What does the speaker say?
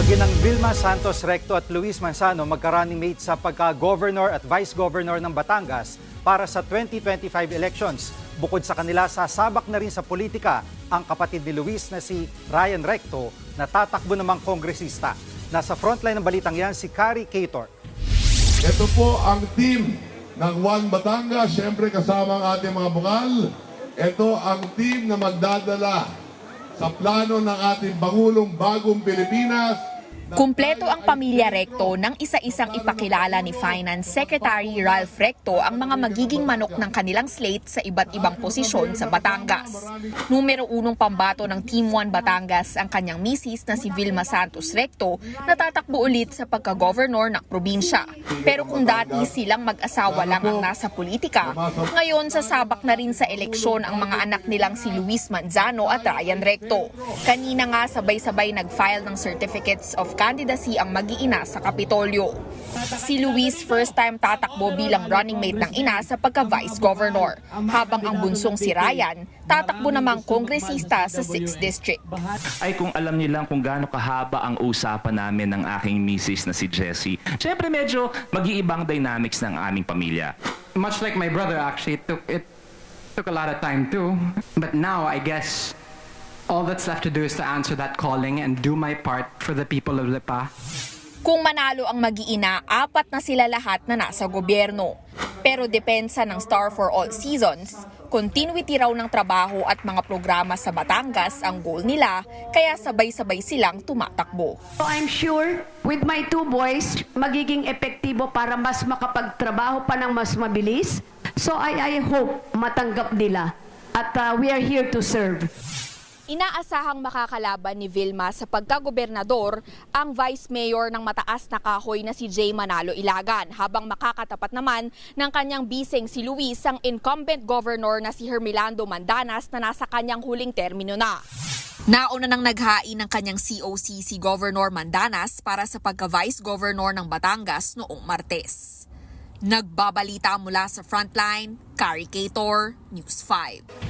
Maginang Vilma Santos Recto at Luis Manzano magka-running mate sa pagka-governor at vice-governor ng Batangas para sa 2025 elections. Bukod sa kanila, sasabak na rin sa politika ang kapatid ni Luis na si Ryan Recto na tatakbo namang kongresista. Nasa frontline ng balitang yan si Kari Cator. Ito po ang team ng One Batangas, siyempre kasama ang ating mga bukal. Ito ang team na magdadala sa plano ng ating Pangulong Bagong Pilipinas. Kumpleto ang pamilya Recto nang isa-isang ipakilala ni Finance Secretary Ralph Recto ang mga magiging manok ng kanilang slate sa iba't ibang posisyon sa Batangas. Numero unong pambato ng Team 1 Batangas ang kanyang misis na si Vilma Santos Recto na tatakbo ulit sa pagka-governor ng probinsya. Pero kung dati silang mag-asawa lang ang nasa politika, ngayon sasabak na rin sa eleksyon ang mga anak nilang si Luis Manzano at Ryan Recto. Kanina nga sabay-sabay nag-file ng certificates of candidacy ang mag-iina sa Kapitolyo. Si Luis first time tatakbo bilang running mate ng ina sa pagka-vice governor, habang ang bunsong si Ryan tatakbo namang kongresista sa 6th District. ay kung alam nilang kung gaano kahaba ang usapan namin ng aking misis na si Jessie. Siyempre medyo mag-iibang dynamics ng aming pamilya. much like my brother actually it took it took a lot of time too but now i guess all that's left to do is to answer that calling and do my part for the people of lipa Kung manalo ang mag-iina, apat na sila lahat na nasa gobyerno. Pero depensa ng Star for All Seasons, continuity raw ng trabaho at mga programa sa Batangas ang goal nila, kaya sabay-sabay silang tumatakbo. So I'm sure with my two boys, magiging epektibo para mas makapagtrabaho pa ng mas mabilis. So I, I hope matanggap nila. At uh, we are here to serve. Inaasahang makakalaban ni Vilma sa pagkagobernador ang Vice Mayor ng mataas na kahoy na si Jay Manalo Ilagan habang makakatapat naman ng kanyang biseng si Luis ang incumbent governor na si Hermelando Mandanas na nasa kanyang huling termino na. Nauna nang naghain ng kanyang COC si Governor Mandanas para sa pagka-Vice Governor ng Batangas noong Martes. Nagbabalita mula sa Frontline, Kari Cator, News 5.